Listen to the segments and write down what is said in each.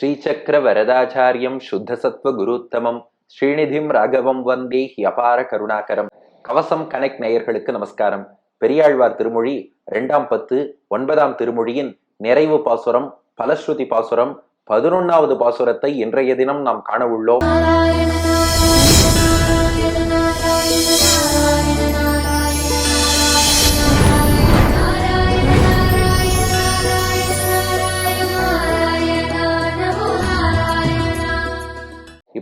ஸ்ரீசக்கர வரதாச்சாரியம் சுத்தசத்வ குருத்தமம். ஸ்ரீநிதிம் ராகவம் வந்தே அபார கருணாகரம். கவசம் கனெக்ட் நேயர்களுக்கு நமஸ்காரம். பெரியாழ்வார் திருமொழி ரெண்டாம் பத்து ஒன்பதாம் திருமொழியின் நிறைவு பாசுரம் பலஸ்ருதி பாசுரம் பதினொன்னாவது பாசுரத்தை இன்றைய தினம் நாம் காண உள்ளோம்.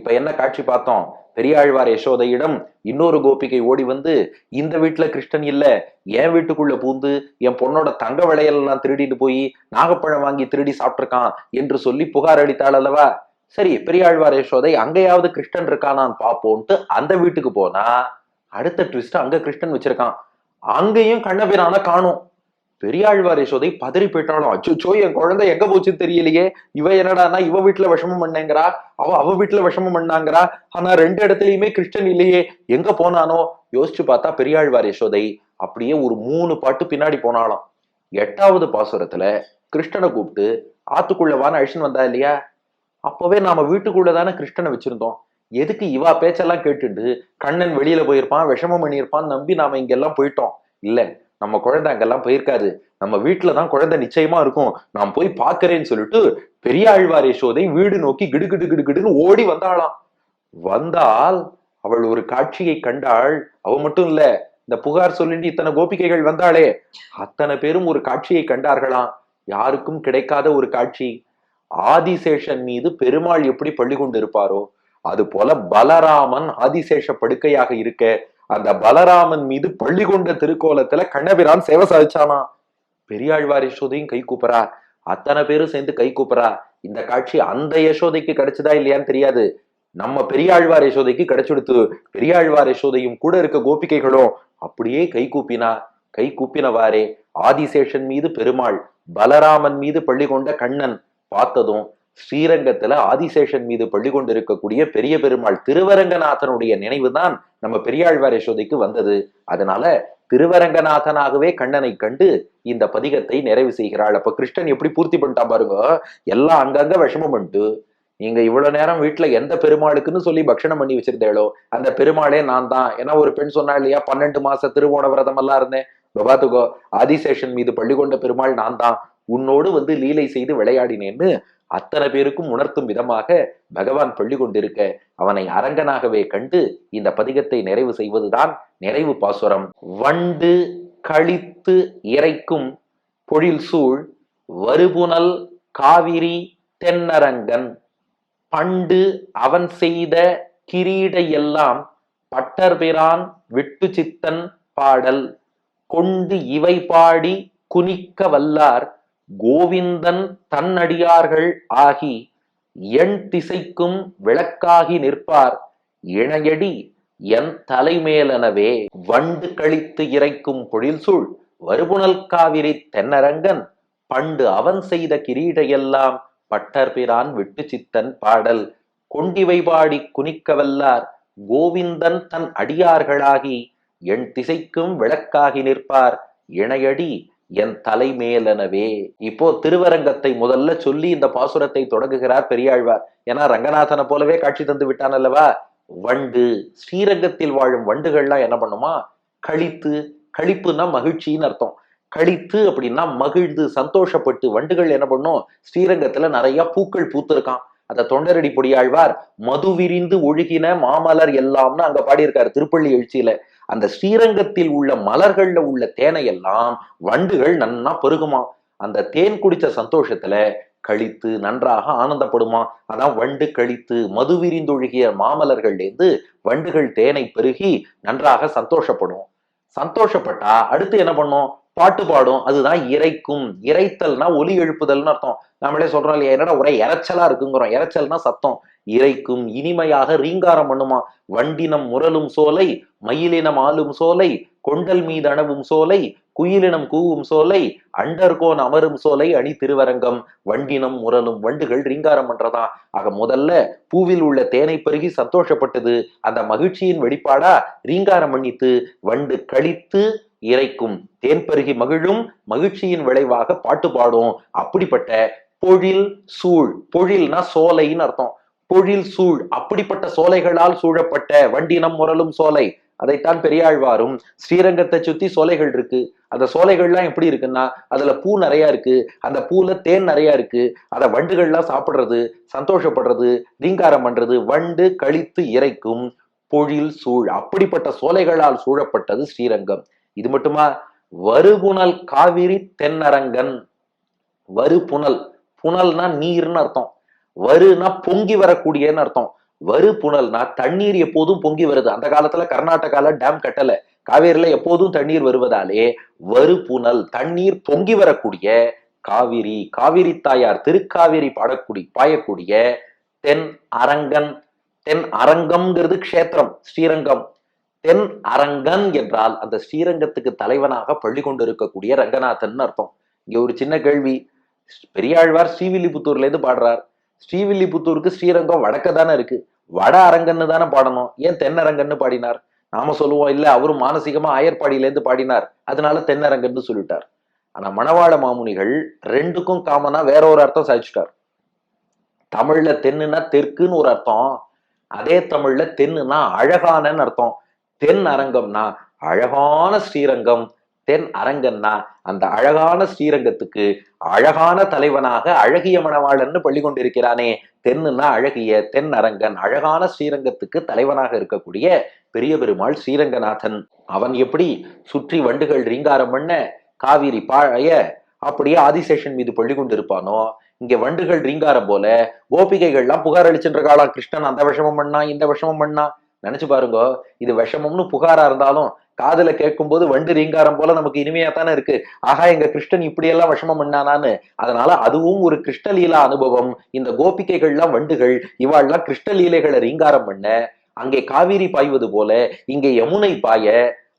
இப்ப என்ன காட்சி பார்த்தோம்? பெரியாழ்வார் யசோதையிடம் இன்னொரு கோபிகை ஓடி வந்து இந்த வீட்டுல கிருஷ்ணன் இல்ல. என் வீட்டுக்குள்ள பூந்து என் பொண்ணோட தங்க விளையல் எல்லாம் திருடிட்டு போய் நாகப்பழம் வாங்கி திருடி சாப்பிட்டிருக்கான் என்று சொல்லி புகார் அளித்தாள் அல்லவா? சரி பெரியாழ்வார் யசோதை அங்கேயாவது கிருஷ்ணன் இருக்கானான்னு பாப்போன்ட்டு அந்த வீட்டுக்கு போனா அடுத்த ட்விஸ்ட் அங்க கிருஷ்ணன் வச்சிருக்கான். அங்கேயும் கண்ணபிரான காணும். பெரியாழ்வார் யசோதை பதறி போயிட்டாலும் அச்சோ என் குழந்தை எங்க போச்சுன்னு தெரியலையே. இவ என்னடான்னா இவ வீட்டுல விஷமம் பண்ணேங்கிறா. அவ அவ வீட்டுல விஷமம் பண்ணாங்கிறா. ஆனா ரெண்டு இடத்துலயுமே கிருஷ்ணன் இல்லையே. எங்க போனானோ? யோசிச்சு பார்த்தா பெரியாழ்வார் யசோதை அப்படியே ஒரு மூணு பாட்டு பின்னாடி போனாலும் எட்டாவது பாசுரத்துல கிருஷ்ணனை கூப்பிட்டு ஆத்துக்குள்ளவான அழிச்சுன்னு வந்தா இல்லையா? அப்பவே நாம வீட்டுக்குள்ள தானே கிருஷ்ணனை வச்சிருந்தோம். எதுக்கு இவா பேச்செல்லாம் கேட்டுட்டு கண்ணன் வெளியில போயிருப்பான் விஷமம் பண்ணியிருப்பான் நம்பி நாம இங்கெல்லாம் போயிட்டோம். இல்ல நம்ம குழந்தை அங்கெல்லாம் போயிருக்காது. நம்ம வீட்டுல தான் குழந்தை நிச்சயமா இருக்கும். நான் போய் பாக்குறேன்னு சொல்லிட்டு பெரியாழ்வார் யசோதை வீடு நோக்கி கிடுகிடு கிடுகிடுன்னு ஓடி வந்தாளாம். வந்தால் அவள் ஒரு காட்சியை கண்டாள். அவ மட்டும் இல்ல இந்த புகார் சொல்லிட்டு இத்தனை கோபிகைகள் வந்தாளே. அத்தனை பேரும் ஒரு காட்சியை கண்டார்களாம். யாருக்கும் கிடைக்காத ஒரு காட்சி. ஆதிசேஷன் மீது பெருமாள் எப்படி பள்ளி கொண்டு இருப்பாரோ அது போல பலராமன் ஆதிசேஷ படுக்கையாக இருக்க அந்த பலராமன் மீது பள்ளி கொண்ட திருக்கோலத்துல கண்ணபிரான் சேவை சாதிச்சானா? பெரியாழ்வார் யசோதையும் கை கூப்புறா அத்தனை பேரும் சேர்ந்து கை கூப்பரா? இந்த காட்சி அந்த யசோதைக்கு கிடைச்சதா இல்லையான்னு தெரியாது. நம்ம பெரியாழ்வார் யசோதைக்கு கிடைச்சுடுத்து பெரியாழ்வார் யசோதையும் கூட இருக்க கோபிகைகளும் அப்படியே கை கூப்பினா கை கூப்பினவாறே ஆதிசேஷன் மீது பெருமாள் பலராமன் மீது பள்ளி கொண்ட கண்ணன் பார்த்ததும் ஸ்ரீரங்கத்துல ஆதிசேஷன் மீது பள்ளி கொண்டு இருக்கக்கூடிய பெரிய பெருமாள் திருவரங்கநாதனுடைய நினைவு தான் நம்ம பெரியாழ்வார் யசோதைக்கு வந்தது. அதனால திருவரங்கநாதனாகவே கண்ணனை கண்டு இந்த பதிகத்தை நிறைவு செய்கிறாள். அப்ப கிருஷ்ணன் எப்படி பூர்த்தி பண்ணிட்டான் பாருங்க. எல்லாம் அங்கங்க விஷமம் பண்ணிட்டு நீங்க இவ்வளவு நேரம் வீட்டுல எந்த பெருமாளுக்குன்னு சொல்லி பக்ஷணம் பண்ணி வச்சிருந்தேளோ அந்த பெருமாளே நான் தான். ஏன்னா ஒரு பெண் சொன்னா இல்லையா பன்னெண்டு மாச திருவோண விரதம் எல்லாம் இருந்தேன். பாத்துக்கோ ஆதிசேஷன் மீது பள்ளி கொண்ட பெருமாள் நான் தான். உன்னோடு வந்து லீலை செய்து விளையாடினேன்னு அத்தனை பேருக்கும் உணர்த்தும் விதமாக பகவான் பள்ளி கொண்டிருக்க அவனை அரங்கனாகவே கண்டு இந்த பதிகத்தை நிறைவு செய்வதுதான் நிறைவு பாசுரம். வண்டு கழித்து இறைக்கும் பொழில் சூழ் வருபுனல் காவிரி தென்னரங்கன் பண்டு அவன் செய்த கிரீட எல்லாம் பட்டர்பிரான் விட்டு சித்தன் பாடல் கொண்டு இவை பாடி குனிக்க வல்லார் கோவிந்தன் தன்னடியார்கள் ஆகி எண் திசைக்கும் விளக்காகி நிற்பார். இணையடி என் தலைமேலனவே வண்டு கழித்து இறைக்கும் பொழில்சூழ் வருபுணல் காவிரி தென்னரங்கன் பண்டு அவன் செய்த கிரீடையெல்லாம் பட்டர்பிரான் விட்டு சித்தன் பாடல். கொண்டிவை பாடி குனிக்கவல்லார் கோவிந்தன் தன் அடியார்களாகி என் திசைக்கும் விளக்காகி நிற்பார். இணையடி என் தலைமேலனவே இப்போ திருவரங்கத்தை முதல்ல சொல்லி இந்த பாசுரத்தை தொடங்குகிறார் பெரியாழ்வார். ஏன்னா ரங்கநாதனை போலவே காட்சி தந்து விட்டான் அல்லவா? வண்டு. ஸ்ரீரங்கத்தில் வாழும் வண்டுகள்லாம் என்ன பண்ணுமா? கழித்து கழிப்புன்னா மகிழ்ச்சின்னு அர்த்தம். கழித்து அப்படின்னா மகிழ்ந்து சந்தோஷப்பட்டு வண்டுகள் என்ன பண்ணும்? ஸ்ரீரங்கத்துல நிறைய பூக்கள் பூத்திருக்கான் அந்த தொண்டரடி பொடியாழ்வார் மது விரிந்து ஒழுகின மாமலர் எல்லாம்னு அங்க பாடியிருக்காரு திருப்பள்ளி எழுச்சியில. அந்த ஸ்ரீரங்கத்தில் உள்ள மலர்கள்ல உள்ள தேனை எல்லாம் வண்டுகள் நன்னா பெருகுமா? அந்த தேன் குடிச்ச சந்தோஷத்துல கழித்து நன்றாக ஆனந்தப்படுமா? அதான் வண்டு கழித்து மது விரிந்தொழுகிய மாமலர்கள்லேருந்து வண்டுகள் தேனை பெருகி நன்றாக சந்தோஷப்படும். சந்தோஷப்பட்டா அடுத்து என்ன பண்ணும்? பாட்டு பாடும் அதுதான் இறைக்கும். இறைத்தல்னா ஒலி எழுப்புதல்னு அர்த்தம். நம்மளே சொல்றோம் இல்லையா என்னடா ஒரே இறைச்சலா இருக்குங்கிறோம். இறைச்சல்னா சத்தம். இறைக்கும் இனிமையாக ரீங்காரம் பண்ணுமா? வண்டினம் முரலும் சோலை மயிலினம் ஆளும் சோலை கொண்டல் மீது அணவும் சோலை குயிலினம் கூவும் சோலை அண்டர்கோன் அமரும் சோலை அணி திருவரங்கம். வண்டினம் முரலும் வண்டுகள் ரீங்காரம் பண்றதா? ஆக முதல்ல பூவில் உள்ள தேனை பெருகி சந்தோஷப்பட்டது. அந்த மகிழ்ச்சியின் வெளிப்பாடா ரீங்காரம் பண்ணித்து வண்டு கழித்து இறைக்கும். தேன் பருகி மகிழும் மகிழ்ச்சியின் விளைவாக பாட்டு பாடும் அப்படிப்பட்ட பொழில் சூழ். பொழில்னா சோலைன்னு அர்த்தம். பொழில் சூழ். அப்படிப்பட்ட சோலைகளால் சூழப்பட்ட வண்டினம் முரலும் சோலை. அதைத்தான் பெரியாழ்வாரும் ஸ்ரீரங்கத்தை சுத்தி சோலைகள் இருக்கு. அந்த சோலைகள்லாம் எப்படி இருக்குன்னா அதுல பூ நிறைய இருக்கு. அந்த பூல தேன் நிறைய இருக்கு. அதை வண்டுகள்லாம் சாப்பிடுறது சந்தோஷப்படுறது ரீங்காரம் பண்றது வண்டு கழித்து இறைக்கும் பொழில் சூழ். அப்படிப்பட்ட சோலைகளால் சூழப்பட்டது ஸ்ரீரங்கம். இது மட்டுமா? வருபுனல் காவிரி தென்னரங்கன். வருபுனல். புனல்னா நீர்னு அர்த்தம். வருனா பொங்கி வரக்கூடியன்னு அர்த்தம். வரு புனல்னா தண்ணீர் எப்போதும் பொங்கி வருது. அந்த காலத்துல கர்நாடகால டேம் கட்டல. காவேரியில எப்போதும் தண்ணீர் வருவதாலே வரு புனல் தண்ணீர் பொங்கி வரக்கூடிய காவிரி. காவிரி தாயார் திருக்காவிரி பாடக்கூடிய பாயக்கூடிய தென் அரங்கன். தென் அரங்கம்ங்கிறது க்ஷேத்திரம் ஸ்ரீரங்கம். தென் அரங்கன் என்றால் அந்த ஸ்ரீரங்கத்துக்கு தலைவனாக பள்ளி கொண்டு இருக்கக்கூடிய ரங்கநாதன் அர்த்தம். இங்க ஒரு சின்ன கேள்வி. பெரியாழ்வார் ஸ்ரீவில்லிபுத்தூர்ல இருந்து பாடுறார். ஸ்ரீவில்லிபுத்தூருக்கு ஸ்ரீரங்கம் வடக்க தானே இருக்கு. வட அரங்கன்னு தானே பாடணும். ஏன் தென்னரங்கன்னு பாடினார்? நாம சொல்லுவோம் இல்ல அவரும் மானசீகமா ஆயர்பாடியிலேருந்து பாடினார். அதனால தென்னரங்கன்னு சொல்லிட்டார். ஆனா மணவாள மாமுனிகள் ரெண்டுக்கும் காமனா வேற ஒரு அர்த்தம் சாதிச்சுட்டார். தமிழ்ல தென்னுனா தெற்குன்னு ஒரு அர்த்தம். அதே தமிழ்ல தென்னுனா அழகானன்னு அர்த்தம். தென் அரங்கம்னா அழகான ஸ்ரீரங்கம் தென் அரங்கன்னா அந்த அழகான ஸ்ரீரங்கத்துக்கு அழகான தலைவனாக அழகிய மணவாளன்னு பள்ளி கொண்டிருக்கிறானே தென்னுன்னா அழகிய தென் அரங்கன் அழகான ஸ்ரீரங்கத்துக்கு தலைவனாக இருக்கக்கூடிய பெரிய பெருமாள் ஸ்ரீரங்கநாதன். அவன் எப்படி சுற்றி வண்டுகள் ரீங்காரம் பண்ண காவிரி பாழைய அப்படியே ஆதிசேஷன் மீது பள்ளி கொண்டிருப்பானோ இங்க வண்டுகள் ரீங்காரம் போல கோபிகைகள்லாம் புகார் அளிச்சுன்ற காலா கிருஷ்ணன் அந்த விஷமம் பண்ணா இந்த விஷமம் பண்ணா நினைச்சு பாருங்க இது விஷமம்னு புகாரா இருந்தாலும் காதுல கேட்கும்போது வண்டு ரீங்காரம் போல நமக்கு இனிமையா தானே இருக்கு. ஆகா எங்க கிருஷ்ணன் இப்படியெல்லாம் விஷமம் பண்ணானான்னு. அதனால அதுவும் ஒரு கிருஷ்ணலீலா அனுபவம். இந்த கோபிகைகள்லாம் வண்டுகள் இவாள்லாம் கிருஷ்ணலீலைகளை ரீங்காரம் பண்ண அங்கே காவிரி பாய்வது போல இங்கே யமுனை பாய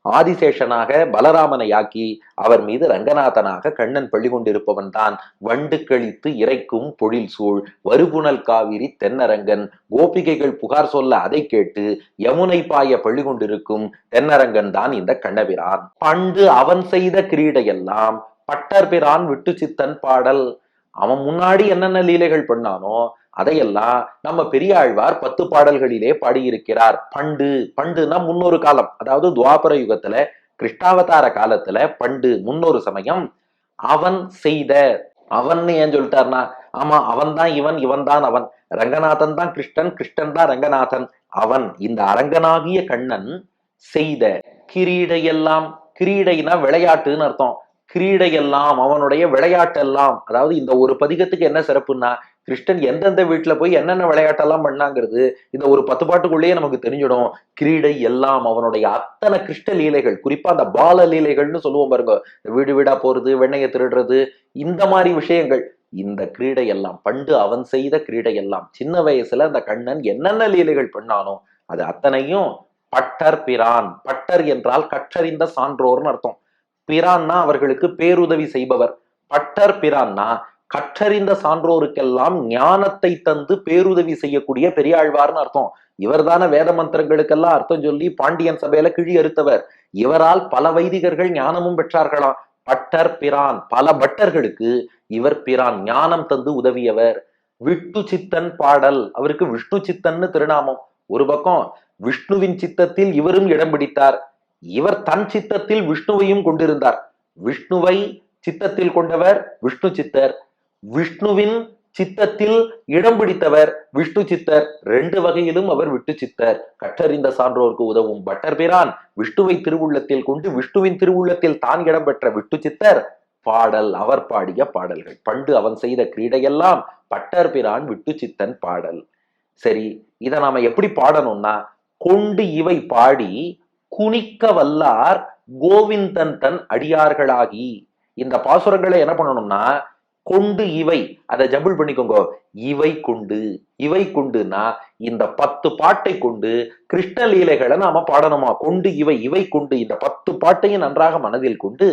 ஆதிசேஷனாக பலராமனை ஆக்கி அவர் மீது ரங்கநாதனாக கண்ணன் பள்ளி கொண்டிருப்பவன் தான். வண்டு கழித்து இறைக்கும் பொழில் சூழ் வருபுணல் காவிரி தென்னரங்கன். கோபிகைகள் புகார் சொல்ல அதை கேட்டு யமுனை பாய பள்ளி கொண்டிருக்கும் தென்னரங்கன் தான் இந்த கண்ணபிரான். பண்டு அவன் செய்த கிரீடையெல்லாம் பட்டர்பிரான் விட்டு சித்தன் பாடல். அவன் முன்னாடி என்னென்ன லீலைகள் பண்ணானோ அதையெல்லாம் நம்ம பெரியாழ்வார் பத்து பாடல்களிலே பாடியிருக்கிறார். பண்டு பண்டுனா முன்னொரு காலம். அதாவது துவாபர யுகத்துல கிருஷ்ணாவதார காலத்துல பண்டு முன்னொரு சமயம் அவன் செய்த அவன் ஏன் சொல்லிட்டார்னா ஆமா அவன் தான் இவன் இவன் தான் அவன். ரங்கநாதன் தான் கிருஷ்ணன் கிருஷ்ணன் தான் ரங்கநாதன். அவன் இந்த அரங்கனாகிய கண்ணன் செய்த கிரீடையெல்லாம் கிரீடைனா விளையாட்டுன்னு அர்த்தம். கிரீடையெல்லாம் அவனுடைய விளையாட்டெல்லாம் அதாவது இந்த ஒரு பதிகத்துக்கு என்ன சிறப்புன்னா கிருஷ்ணன் எந்தெந்த வீட்டுல போய் என்னென்ன விளையாட்டெல்லாம் பண்ணாங்கிறது இந்த ஒரு பத்து பாட்டுக்குள்ளேயே நமக்கு தெரிஞ்சிடும். கிரீடை எல்லாம் அவனுடைய அத்தனை கிருஷ்ண லீலைகள் குறிப்பா அந்த பால லீலைகள்னு சொல்லுவோம் பாருங்க வீடு வீடா போறது வெண்ணையை திருடுறது இந்த மாதிரி விஷயங்கள் இந்த கிரீடை எல்லாம் பண்டு அவன் செய்த கிரீடை எல்லாம் சின்ன வயசுல அந்த கண்ணன் என்னென்ன லீலைகள் பண்ணானோ அது அத்தனையும் பட்டர் பிரான் பட்டர் என்றால் கற்றறிந்த சான்றோர்னு அர்த்தம். பிரான்னா அவர்களுக்கு பேருதவி செய்பவர். பட்டர் பிரான்னா கற்றறிந்த சான்றோருக்கெல்லாம் ஞானத்தை தந்து பேருதவி செய்யக்கூடிய பெரியாழ்வார்னு அர்த்தம். இவர்தான வேத மந்திரங்களுக்கெல்லாம் அர்த்தம் சொல்லி பாண்டியன் சபையில கிழி அறுத்தவர். இவரால் பல வைதிகர்கள் ஞானமும் பெற்றார்களாம். பட்டர் பிரான் பல பட்டர்களுக்கு இவர் பிரான் ஞானம் தந்து உதவியவர். விட்டு சித்தன் பாடல் அவருக்கு விஷ்ணு சித்தன்னு திருநாமம். ஒரு பக்கம் விஷ்ணுவின் சித்தத்தில் இவரும் இடம் பிடித்தார். இவர் தன் சித்தத்தில் விஷ்ணுவையும் கொண்டிருந்தார். விஷ்ணுவை சித்தத்தில் கொண்டவர் விஷ்ணு சித்தர். விஷ்ணுவின் சித்தத்தில் இடம் பிடித்தவர் விஷ்ணு சித்தர். ரெண்டு வகையிலும் அவர் விட்டு சித்தர். கற்றறிந்த சான்றோருக்கு உதவும் பட்டர் பிரான். விஷ்ணுவை திருவுள்ளத்தில் கொண்டு விஷ்ணுவின் திருவுள்ளத்தில் தான் இடம் பெற்ற விட்டு சித்தர். பாடல் அவர் பாடிய பாடல்கள் பண்டு அவன் செய்த கிரீடையெல்லாம் பட்டர் பிரான் விட்டு சித்தன் பாடல். சரி இதை நாம எப்படி பாடணும்னா கொண்டு இவை பாடி குனிக்க வல்லார் கோவிந்தன் தன் அடியார்களாகி. இந்த பாசுரங்களை என்ன பண்ணணும்னா கொண்டு இவை அதை ஜபிள் பண்ணிக்கோங்க. இவை கொண்டு இவை கொண்டுனா இந்த பத்து பாட்டை கொண்டு கிருஷ்ண லீலைகளை நாம பாடணுமா? கொண்டு இவை இவை கொண்டு இந்த பத்து பாட்டையும் நன்றாக மனதில் கொண்டு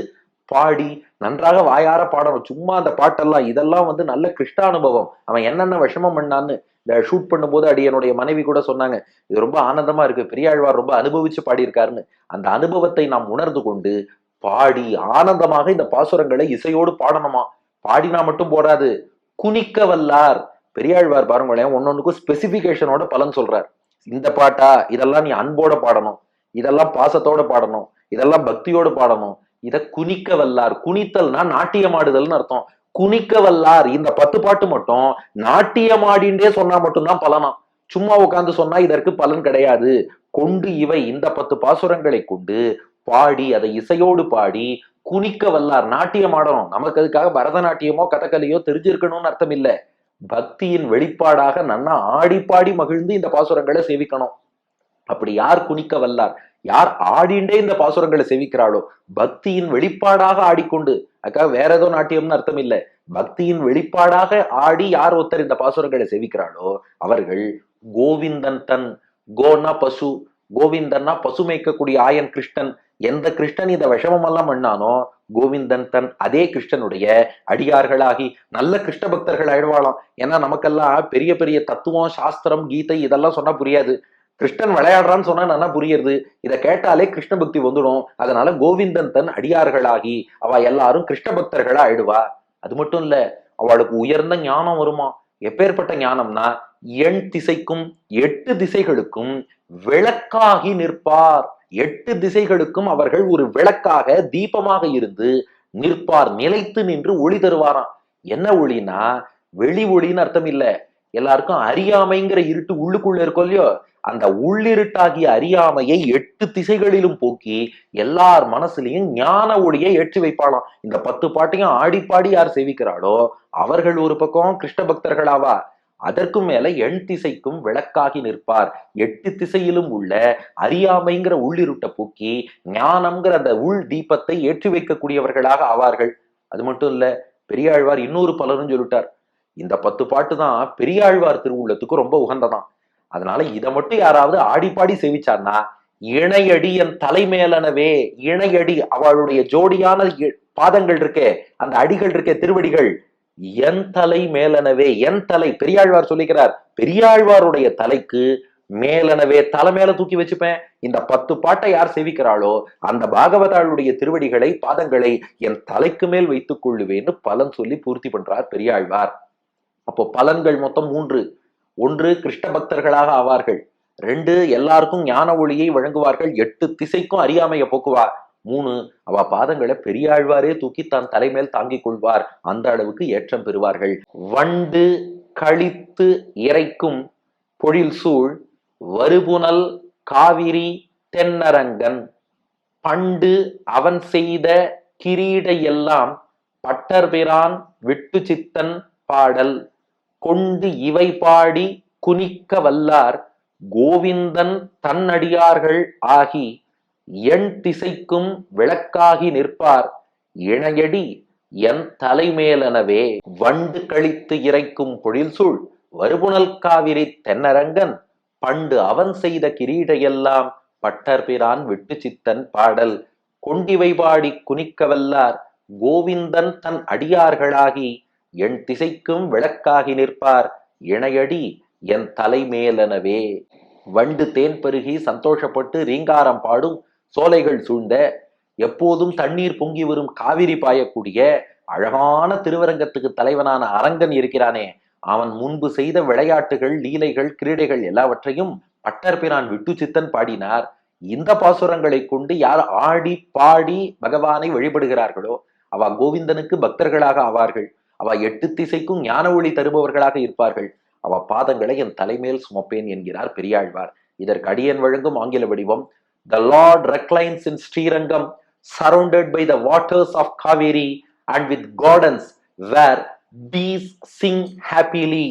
பாடி நன்றாக வாயார பாடணும். சும்மா அந்த பாட்டெல்லாம் இதெல்லாம் வந்து நல்ல கிருஷ்ண அனுபவம் அவன் என்னென்ன விஷமம் பண்ணான்னு இந்த ஷூட் பண்ணும்போது அடி என்னுடைய மனைவி கூட சொன்னாங்க இது ரொம்ப ஆனந்தமா இருக்கு. பெரியாழ்வார் ரொம்ப அனுபவிச்சு பாடியிருக்காருன்னு. அந்த அனுபவத்தை நாம் உணர்ந்து கொண்டு பாடி ஆனந்தமாக இந்த பாசுரங்களை இசையோடு பாடணுமா? பாடினா மட்டும் போடாது குனிக்க வல்லார் பெரியாழ்வார் பாருங்களேன் ஒன்னொன்னுக்கும் ஸ்பெசிபிகேஷனோட பலன் சொல்றார். இந்த பாட்டா இதெல்லாம் நீ அன்போட பாடணும். இதெல்லாம் பாசத்தோட பாடணும். இதெல்லாம் பக்தியோடு பாடணும். இத குனிக்க வல்லார் குனித்தல்னா நாட்டியமாடுதல்னு அர்த்தம். குனிக்க வல்லார் இந்த பத்து பாட்டு மட்டும் நாட்டியமாடின்றே சொன்னா மட்டும்தான் பலனா. சும்மா உட்கார்ந்து சொன்னா இதற்கு பலன் கிடையாது. கொண்டு இவை இந்த பத்து பாசுரங்களை கொண்டு பாடி அதை இசையோடு பாடி குனிக்க வல்லார் நாட்டியம் ஆடணும் நமக்கு அதுக்காக பரதநாட்டியமோ கதகளியோ தெரிஞ்சிருக்கணும்னு அர்த்தம் இல்ல பக்தியின் வெளிப்பாடாக நன்னா ஆடி பாடி மகிழ்ந்து இந்த பாசுரங்களை சேவிக்கணும். அப்படி யார் குனிக்க வல்லார் யார் ஆடிண்டே இந்த பாசுரங்களை செவிக்கிறாளோ? பக்தியின் வெளிப்பாடாக ஆடிக்கொண்டு அக்கா வேற ஏதோ நாட்டியம்னு அர்த்தம் இல்ல பக்தியின் வெளிப்பாடாக ஆடி யார் ஒருத்தர் இந்த பாசுரங்களை செவிக்கிறாளோ அவர்கள் கோவிந்தன் தன் கோனா பசு கோவிந்தன்னா பசு மேய்க்கக்கூடிய ஆயன் கிருஷ்ணன். எந்த கிருஷ்ணன் இந்த விஷமமெல்லாம் பண்ணானோ கோவிந்தன் தன் அதே கிருஷ்ணனுடைய அடியார்களாகி நல்ல கிருஷ்ண பக்தர்கள் ஆயிடுவாளாம். ஏன்னா நமக்கெல்லாம் பெரிய பெரிய தத்துவம் சாஸ்திரம் கீதை இதெல்லாம் சொன்னா புரியாது. கிருஷ்ணன் விளையாடுறான்னு சொன்னா நல்லா புரியுது இதை கேட்டாலே கிருஷ்ண பக்தி வந்துடும். அதனால கோவிந்தன் தன் அடியார்களாகி அவ எல்லாரும் கிருஷ்ண பக்தர்களா ஆயிடுவா. அது மட்டும் இல்ல அவளுக்கு உயர்ந்த ஞானம் வருமா? எப்பேற்பட்ட ஞானம்னா எண் திசைக்கும் எட்டு திசைகளுக்கும் விளக்காகி நிற்பார். எட்டு திசைகளுக்கும் அவர்கள் ஒரு விளக்காக தீபமாக இருந்து நிற்பார். நிலைத்து நின்று ஒளி தருவாராம். என்ன ஒளினா வெளி ஒளின்னு அர்த்தம் இல்லை. எல்லாருக்கும் அறியாமைங்கிற இருட்டு உள்ளுக்குள்ள இருக்கும் இல்லையோ அந்த உள்ளிருட்டாகிய அறியாமையை எட்டு திசைகளிலும் போக்கி எல்லார் மனசுலையும் ஞான ஒளியை ஏற்றி வைப்பாளாம். இந்த பத்து பாட்டையும் ஆடி பாடி யார் சேவிக்கிறாளோ அவர்கள் ஒரு பக்கம் கிருஷ்ண பக்தர்களாவா? அதற்கும் மேல எண் திசைக்கும் விளக்காகி நிற்பார். எட்டு திசையிலும் உள்ள அறியாமைங்கிற உள்ளிருட்டை போக்கி ஞானம்ங்கிற அந்த உள் தீபத்தை ஏற்றி வைக்கக்கூடியவர்களாக ஆவார்கள். அது மட்டும் இல்ல பெரியாழ்வார் இன்னொரு பலரும் சொல்லிட்டார். இந்த பத்து பாட்டு தான் பெரியாழ்வார் திருவுள்ளத்துக்கு ரொம்ப உகந்ததான். அதனால இதை மட்டும் யாராவது ஆடி பாடி சேவிச்சார்னா இணையடி என் தலைமேலனவே இணையடி அவளுடைய ஜோடியான இ- பாதங்கள் இருக்கே அந்த அடிகள் இருக்கே திருவடிகள் என் தலை மேலனவே என் தலை பெரியாழ்வார் சொல்லிக்கிறார் பெரியாழ்வாருடைய தலைக்கு மேலனவே தலை மேல தூக்கி வச்சுப்பேன். இந்த பத்து பாட்டை யார் சேவிக்கிறாளோ அந்த பாகவதாளுடைய திருவடிகளை பாதங்களை என் தலைக்கு மேல் வைத்துக் கொள்ளுவேன்னு பலன் சொல்லி பூர்த்தி பண்றார் பெரியாழ்வார். அப்போ பலன்கள் மொத்தம் மூன்று. ஒன்று கிருஷ்ண பக்தர்களாக ஆவார்கள். ரெண்டு எல்லாருக்கும் ஞான ஒளியை வழங்குவார்கள். எட்டு திசைக்கும் அறியாமைய போக்குவார். மூணு அவ பாதங்களை பெரியாழ்வாரே தூக்கி தன் தலைமேல் தாங்கிக் கொள்வார். அந்த அளவுக்கு ஏற்றம் பெறுவார்கள். வண்டு கழித்து இறைக்கும் பொழில் சூழ் வருபுனல் காவிரி தென்னரங்கன். பண்டு அவன் செய்த கிரீட எல்லாம் பட்டர்பிரான் விட்டு சித்தன் பாடல். கொண்டு இவை பாடி குனிக்க வல்லார் கோவிந்தன் தன்னடியார்கள் ஆகி எண் திசைக்கும் விளக்காகி நிற்பார் இணையடி என் தலைமேலனவே. வண்டு கழித்து இறைக்கும் பொழில்சூழ் வருபுணல் காவிரி தென்னரங்கன் பண்டு அவன் செய்த கிரீடையெல்லாம் பட்டர்பிரான் விட்டு சித்தன் பாடல் கொண்டிவை பாடி குனிக்கவல்லார் கோவிந்தன் தன் அடியார்களாகி என் திசைக்கும் விளக்காகி நிற்பார் இணையடி என் தலைமேலனவே. வண்டு தேன் பெருகி சந்தோஷப்பட்டு ரீங்காரம் பாடும் சோலைகள் சூழ்ந்த எப்போதும் தண்ணீர் பொங்கி வரும் காவிரி பாயக்கூடிய அழகான திருவரங்கத்துக்கு தலைவனான அரங்கன் இருக்கிறானே. அவன் முன்பு செய்த விளையாட்டுகள் லீலைகள் கிரீடைகள் எல்லாவற்றையும் பட்டர்பிரான் விட்டு சித்தன் பாடினார். இந்த பாசுரங்களை கொண்டு யார் ஆடி பாடி பகவானை வழிபடுகிறார்களோ அவ கோவிந்தனுக்கு பக்தர்களாக ஆவார்கள். அவ எட்டு திசைக்கும் ஞான ஒளி தருபவர்களாக இருப்பார்கள் அவ பாதங்களை என் தலைமேல் சுமப்பேன் என்கிறார் பெரியாழ்வார் இதற்கு அடியன் வழங்கும் ஆங்கில வடிவம் the lord reclines in Srirangam surrounded by the waters of Kaveri and with gardens where bees sing happily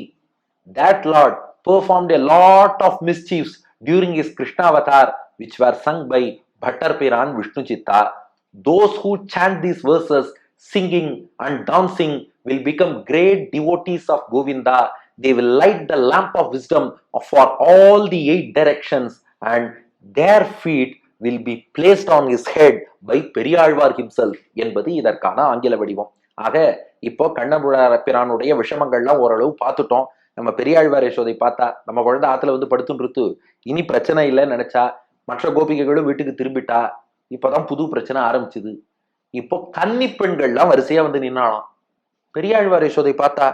that lord performed a lot of மிஸ்சீவ்ஸ் during is Krishnavatar which were sung by Bhattar Piran Vishnu Chitta those who chant these verses singing and dancing will become great devotees of Govinda. They will light the lamp of wisdom for all the eight directions, and their feet will be placed on his head by Periyalvar himself என்பது இதற்கான ஆங்கில வடிவம். ஆக இப்போ கண்ணபுரானுடைய விஷமங்கள்லாம் ஓரளவு பார்த்துட்டோம். நம்ம பெரியாழ்வார் யசோதை பார்த்தா நம்ம குழந்தை ஆத்துல வந்து படுத்துன்றுத்து இனி பிரச்சனை இல்லைன்னு நினைச்சா மற்ற கோபிகைகளும் வீட்டுக்கு திரும்பிட்டா இப்பதான் புது பிரச்சனை ஆரம்பிச்சுது. இப்போ கன்னி பெண்கள்லாம் வரிசையா வந்து நின்னாலாம். பெரியாழ்வார் யசோதை பார்த்தா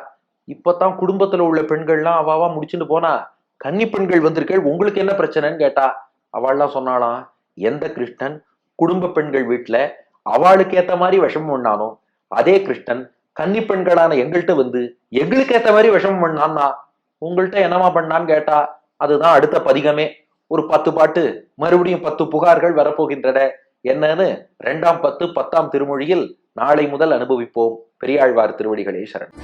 இப்பதான் குடும்பத்துல உள்ள பெண்கள்லாம் அவாவா முடிச்சுட்டு போனா கன்னி பெண்கள் வந்திருக்கள் உங்களுக்கு என்ன பிரச்சனைன்னு கேட்டா அவள்லாம் சொன்னாலாம் எந்த கிருஷ்ணன் குடும்ப பெண்கள் வீட்டுல அவளுக்கு ஏத்த மாதிரி விஷமம் பண்ணானோ அதே கிருஷ்ணன் கன்னி பெண்களான எங்கள்கிட்ட வந்து எங்களுக்கு ஏத்த மாதிரி விஷமம் பண்ணான்னா உங்கள்கிட்ட என்னமா பண்ணான்னு கேட்டா அதுதான் அடுத்த பதிகமே. ஒரு பத்து பாட்டு மறுபடியும் பத்து புகார்கள் வரப்போகின்றன. என்னன்னு ரெண்டாம் பத்து பத்தாம் திருமொழியில் நாளை முதல் அனுபவிப்போம். பெரியாழ்வார் திருவடிகளே சரண்